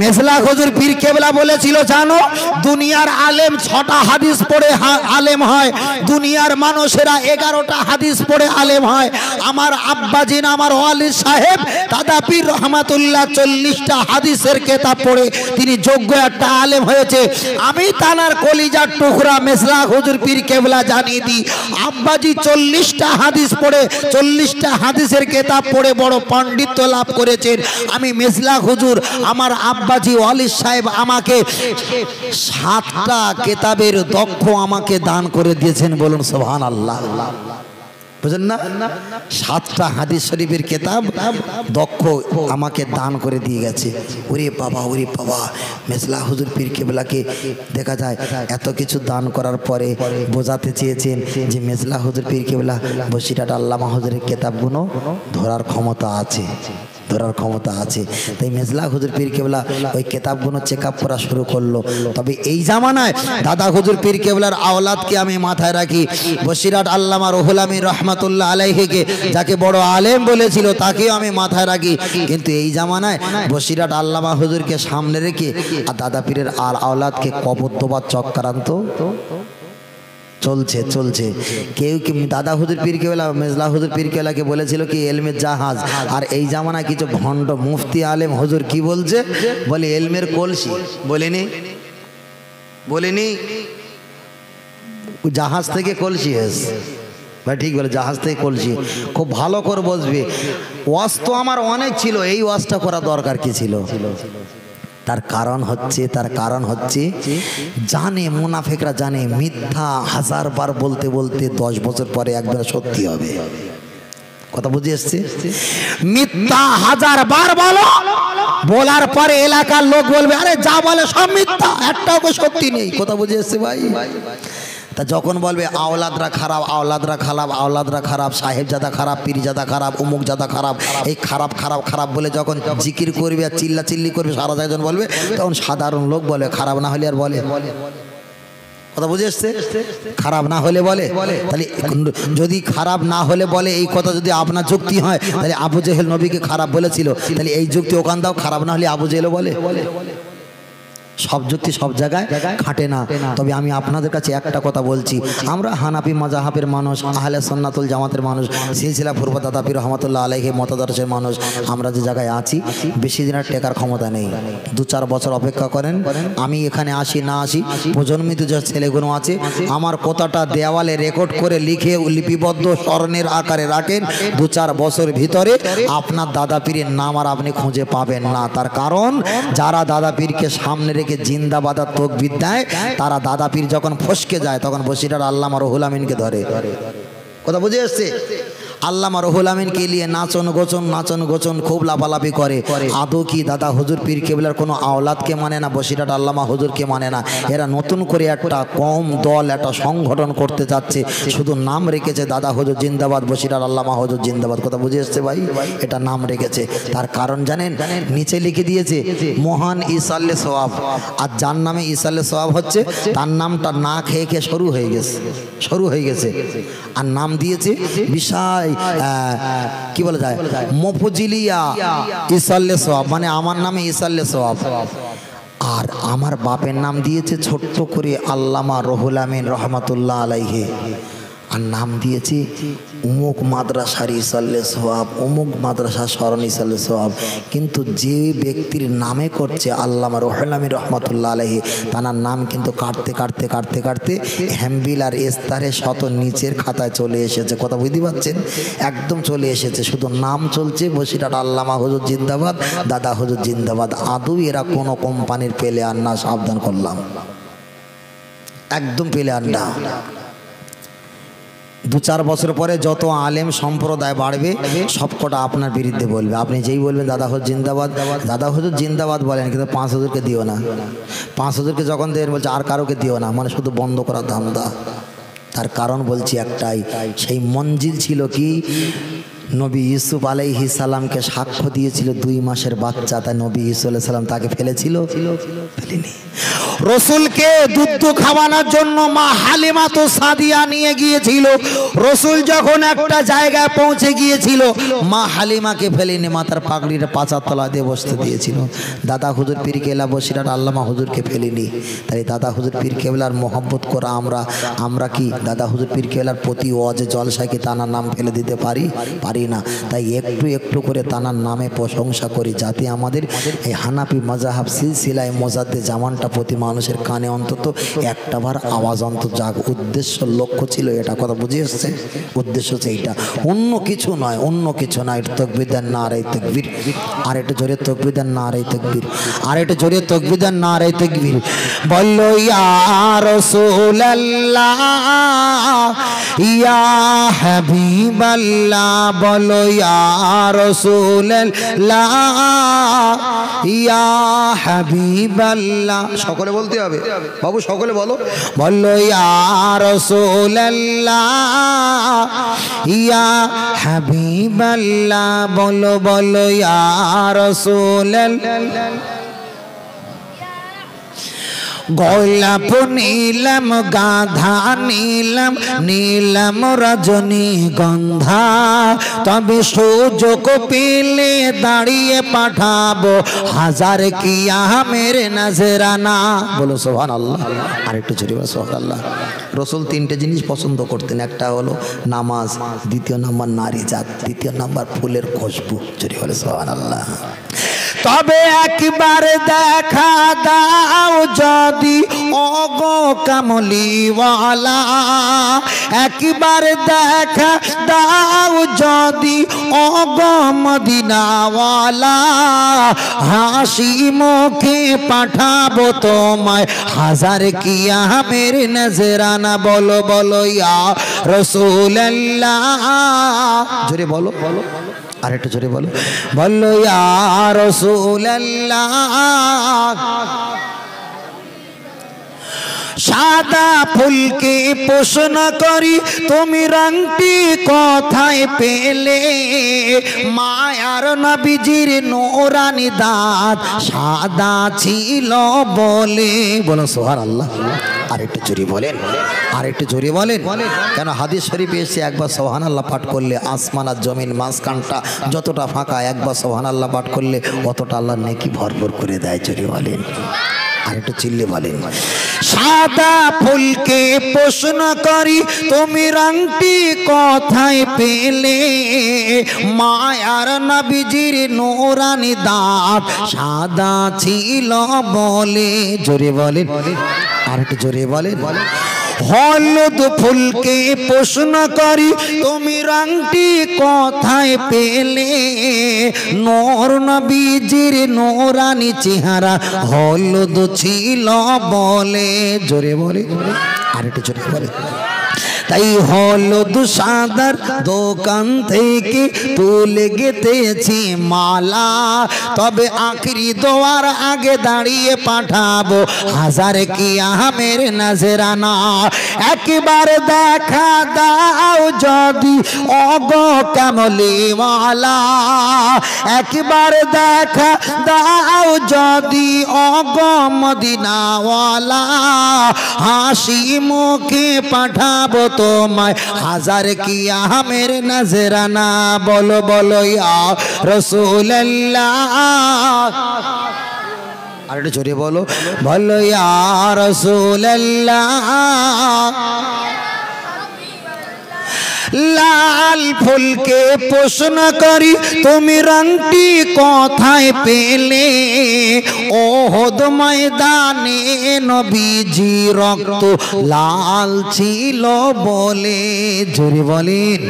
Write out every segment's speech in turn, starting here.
মেসলা হুজুর পীর কেবলা বলেছিল, জানো, দুনিয়ার আলেম ছটা হাদিস পড়ে আলেম হয়। দুনিয়ার মানুষেরা এগারোটা হাদিস পড়ে আলেম হয়। আমার আব্বাজিন, আমার ওয়ালিদ সাহেব, দাদা পীর রহমাতুল্লাহ চল্লিশটা হাদিসের কেতাব পড়ে। তিনি যোগ্য একটা আলেম হয়েছে। আমি তানার কলিজার টুকরা মেসলা হুজুর পীর কেবলা জানিয়ে দিই, আব্বাজি চল্লিশটা হাদিস পড়ে, চল্লিশটা হাদিসের কেতাব পড়ে বড় পাণ্ডিত্য লাভ করেছেন। আমি মেসলা হুজুর আমার আব্বাজি ওয়ালিদ সাহেব আমাকে সাতটা কেতাবের দক্ষ আমাকে দান করে দিয়েছেন বলুন সোহান আল্লাহ বুঝলেন না? সাতটা হাদিস শরীফের কেতাব দক্ষ আমাকে দান করে দিয়ে গেছে। ওরে বাবা ওরে বাবা মেসলা হুজুর পীর কেবলাকে দেখা যায় এত কিছু দান করার পরে বোঝাতে চেয়েছেন যে মেসলা হুজুর পীর কেবলা বসিরাট আল্লামা হুজুরের কেতাবগুলো ধরার ক্ষমতা আছে। ধরার ক্ষমতা আছে। তাই মেজলা হুজুর পীর কেবলা ওই কেতাবগুলো চেক আপ করা শুরু করল। তবে এই জামানায় দাদা হুজুর পীর কেবলার আওলাদকে আমি মাথায় রাখি। বসিরাট আল্লামা রহুল রহমাতুল্লাহ আলাইহিকে যাকে বড় আলেম বলেছিল, তাকেও আমি মাথায় রাখি। কিন্তু এই জামানায় বসিরাট আল্লামা হুজুরকে সামনে রেখে আর দাদা পীরের আর আওলাদকে কবদ্দবাদ চক্রান্ত চলছে চলছে। কেউ কি দাদা হুজুর পীর কেবলা মেজলা হুজুর পীর কেবলাকে বলেছিল কি এলমের জাহাজ। আর এই জামানায় কিছু ভণ্ড মুফতি আলেম হুজুর কি বলছে? বলে, এলমের কলসি। বলেনি? বলেনি? জাহাজ থেকে কলসি এসছে। ভাই, ঠিক বলে, জাহাজ থেকে কলসি। খুব ভালো করে বসবে। ওয়াজ তো আমার অনেক ছিল, এই ওয়াজটা করা দরকার কি ছিল? তার কারণ হচ্ছে, তার কারণ হচ্ছে, জানে, মুনাফেকরা জানে, মিথ্যা হাজার বার বলতে বলতে দশ বছর পরে একবার সত্যি হবে। কথা বুঝে এসছে? মিথ্যা হাজার বার বলো, বলার পরে এলাকার লোক বলবে, আরে যা বলে সব মিথ্যা, একটাও সত্যি নেই? কথা বুঝে এসছে ভাই? তা যখন বলবে, আওলাদরা খারাপ আওলাদরা খারাপ আওলাদরা খারাপ, সাহেবজাদা খারাপ, পীরজাদা খারাপ অমুক জাদা খারাপ, এই খারাপ খারাপ খারাপ বলে যখন জিকির করবে আর চিল্লা চিল্লি করবে, সারা যখন বলবে, তখন সাধারণ লোক বলে, খারাপ না হলে আর বলে। কথা বুঝে এসছে? খারাপ না হলে বলে। তাহলে যদি খারাপ না হলে বলে, এই কথা যদি আপনার যুক্তি হয়, তাহলে আবু জেহেল নবীকে খারাপ বলেছিল। তাহলে এই যুক্তি ওখান দাও, খারাপ না হলে আবু জেহেলও বলে। সব যুক্তি সব জায়গায় খাটে না। তবে আমি আপনাদের কাছে একটা কথা বলছি। আমরা হানাপি মাজাহাবের মানুষ আহলে সন্নাতুল জামাতের মানুষ সিলসিলা ফুরবা দাদাপি রহমতুল্লাহ আলাইহি মতাদর্শের মানুষ। আমরা যে জায়গায় আছি বেশি দিনের টেকার ক্ষমতা নেই। দু চার বছর অপেক্ষা করেন। আমি এখানে আসি না আসি প্রজন্মিত যে ছেলেগুলো আছে আমার কথাটা দেওয়ালে রেকর্ড করে লিখে লিপিবদ্ধ স্মরণের আকারে রাখেন। দু চার বছর ভিতরে আপনার দাদা পীরের নাম আর আপনি খুঁজে পাবেন না। তার কারণ যারা দাদা পীরকে সামনে রেখে জিন্দাবাদার তকবির দেয়, তারা দাদা পীর যখন ফসকে যায়, তখন বসিরার আল্লাহ রহুল আমিনকে ধরে। কথা বুঝে এসছে? আল্লামা রহুল আমিনকে নিয়ে নাচন গোচন নাচন গোচন খুব লাফালাফি করে। আদৌ কি দাদা হুজুর পীর কেবলার কোনো আওলাদকে মানে না বসিরাট আল্লামা হুজুরকে মানে না? এরা নতুন করে একটা কম দল একটা সংগঠন করতে যাচ্ছে। শুধু নাম রেখেছে দাদা হুজুর জিন্দাবাদ বসিরাট আল্লামা হুজুর জিন্দাবাদ। কথা বুঝে এসছে ভাই? এটা নাম রেখেছে। তার কারণ জানেন নিচে লিখে দিয়েছে মহান ইসাল্লে সোয়াব আর যার নামে ইসাল্লে সোয়াব হচ্ছে তার নামটা না খেয়ে খেয়ে শুরু হয়ে গেছে শুরু হয়ে গেছে। আর নাম দিয়েছে বিশাল কি বলে যায়? মফজিলিয়া ইসাল্লে সব মানে আমার নামে ইসাল্লে সব আর আমার বাপের নাম দিয়েছে ছোট্ট করে আল্লামা রহুল আমিন রহমতুল্লাহ আলাইহে। আর নাম দিয়েছি উমুক মাদ্রাসার ইসাল্লে সোয়াব অমুক মাদ্রাসা স্মরণ ইসাল্লে সোয়াব কিন্তু যে ব্যক্তির নামে করছে আল্লামা রহলামি রহমতুল্লাহ আলহি তার নাম কিন্তু কাটতে কাটতে কাটতে কাটতে হ্যাম্বিল আর এস্তারে শত নিচের খাতায় চলে এসেছে। কথা বুঝতে পারছেন? একদম চলে এসেছে। শুধু নাম চলছে বসিরাট আল্লামা হুজুর জিন্দাবাদ, দাদা হুজুর জিন্দাবাদ। আদৌ এরা কোনো কোম্পানির পেলে আর না সাবধান করলাম। একদম পেলে আর না। দু চার বছর পরে যত আলেম সম্প্রদায় বাড়বে, সবকটা আপনার বিরুদ্ধে বলবে। আপনি যেই বলবেন, দাদা হুজুর জিন্দাবাদ। দাদা হজুর জিন্দাবাদ বলেন, কিন্তু পাঁচ হাজারকে দিও না। পাঁচ হাজারকে যখন দেন, বলছে, আর কারোকে দিও না। মানে শুধু বন্ধ করার ধান্দা। তার কারণ বলছি একটাই, সেই মঞ্জিল ছিল কি? নবী ইউসুফ আলাইহি সালামকে সাক্ষ্য দিয়েছিল দুই মাসের বাচ্চা, তাই নবী ইউসুফ আলাইহিস সালাম তাকে ফেলেছিল। রসুলকে দুধ খাওয়ানোর জন্য মা হালিমা তো সাদিয়া নিয়ে গিয়েছিল। রসুল যখন একটা জায়গায় পৌঁছে গিয়েছিল, মা হালিমাকে ফেলেনি মাথার পাগড়িটা পাচার তলা দিয়ে বসতে দিয়েছিল। দাদা হুজুর পীর কেলা বসিরাট আল্লামা হুজুরকে ফেলেনি। তাই দাদা হুজুর পীর কেবলার মোহাব্বত করা আমরা আমরা কি দাদা হুজুর পীর কেবলার প্রতি ওয়াজে জলসায় কি তানার নাম ফেলে দিতে পারি? পারি না। তাই একটু একটু করে তানার নামে প্রশংসা করি, যাতে আমাদের এই হানাপি মজাহাব সিলসিলায় মোজাদ্দে জামানটা প্রতি মানুষের কানে অন্তত একটাবার আওয়াজ অন্তত যাক। উদ্দেশ্য, লক্ষ্য ছিল এটা কথা বুঝে এসছে? উদ্দেশ্য হচ্ছে এইটা। অন্য কিছু নয়, অন্য কিছু নয় তকবিদার না রে তকবির। আর একটু জোরে তকবিদার না রে তকবির। আর একটু জোরে তকবিদার না রে তকবির। বলল ইয়ার ইয়া হাবিবাল্লাহ বলো ইয়া হাবিবাল্লাহ সকলে বলতে হবে। বাবু, সকলে বলো। বলো ইয়ার রাসূলুল্লাহ ইয়া হাবিবাল্লাহ বলো বলো ইয়ার রাসূলুল্লাহ গোলাপ নীলম, গাধা নীলম নীলম রজনী গন্ধা। তবে সুযোগ পেলে দাঁড়িয়ে পাঠাবো হাজার কিয়া মেরে নজরানা। বলো সোহান আল্লাহ আর একটু জোরে বলো সোহান আল্লাহ রসুল তিনটে জিনিস পছন্দ করতেন। একটা হলো নামাজ, দ্বিতীয় নাম্বার নারী জাত তৃতীয় নাম্বার ফুলের খুশবু। জোরে বলে সোহান আল্লাহ তবে একবার দেখা দাও যদি, ওগো কামলিওয়ালা। একবার দেখা দাও যদি, ওগো মদিনাওয়ালা। হাসি মুখে পাঠাবো তোমায়, হাজার কিয়া মেরে নজরানা বলো বলো, ইয়া রসুল্লাহ জোরে বলো বলো। আর একটু জোরে বলো। বলল সাদা ফুলকে পোষণ করি, তুমি রংটি কথায় পেলে? মায়ার নবীজির নোরানি দাঁত সাদা ছিল বলে। বলো সোহার আল্লাহ আর একটু জোরে বলেন। আর একটু জোরে বলেন। কেন হাদিস শরীফ এসে একবার সোহান আল্লাহ পাঠ করলে আসমান আর জমিন মাঝখানটা যতটা ফাঁকা, একবার সোহান আল্লাহ পাঠ করলে অতটা আল্লাহ নেকি ভরপুর করে দেয়, জোরে বলেন। আর একটু চিল্লে বলেন। সাদা ফুলকে প্রশ্ন করি, তুমি রংটি কথায় পেলে? মায়ার নবীজির নোরানি দাঁত সাদা ছিল বলে। জোরে বলেন। আর একটু জোরে বলেন। হলুদ ফুলকে প্রশ্ন করি, তুমি রংটি কথায় পেলে? নোর নবীজির নোরানি চেহারা হলুদ ছিল বলে, জোরে বলে, আরেকটু জোরে বলে। তাই হলুদ সাদার দোকান থেকে তুলে গেতেছি মালা। তবে আখরি দোয়ার আগে দাঁড়িয়ে পাঠাবো হাজার কি আহমের নাজরানা। একবার দেখা দাও যদি অগ কামলিওয়ালা। একবার দেখা দাও যদি অগ মদিনাওয়ালা। হাসি মুখে পাঠাবো তোমায় হাজার কি আহমের নজরানা বলো বলো, ইয়া রসুল্লাহ আর একটু জোরে বলো বলো, ইয়া রসুল্লাহ লাল ফুলকে প্রশ্ন করি, তুমি রংটি কথায় পেলে? ও হদ ময়দানে নবীজি রক্ত লাল ছিল বলে জোরে বলেন,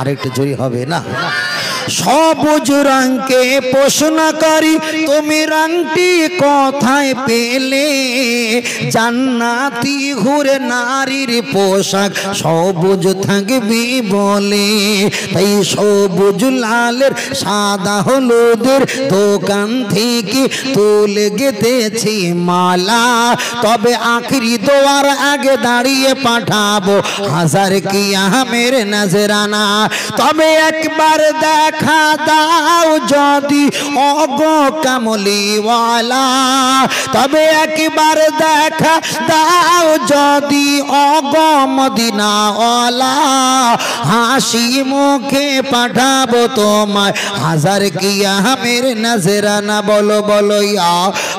আরেকটু জোরে হবে না? সবুজ রঙকে প্রশ্ন করি তুমি রংটি কোথায় পেলে? জান্নাতি ঘুরে নারীর পোশাক সবুজ থাকবি বলে। তাই সবুজ লালের, সাদা হলুদের দোকান থেকে তুলে গেতেছি মালা। তবে আখরি দোয়ার আগে দাঁড়িয়ে পাঠাবো হাজার কি আহমের নজরানা। তবে একবার দেখা দাও যদি অগ কামলিওয়ালা। তবে একবার দেখা দাও যদি অগ মদিনাওয়ালা। হাসি মুখে পাঠাবো তোমায়, হাজার কি আহমের নজরানা বলো বলো ইয়া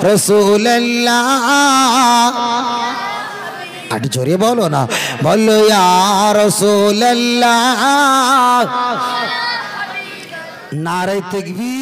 রসুল্লাহ আর জোরে বলো না, বলো ইয়ার রসুল্লাহ নারে তকবীর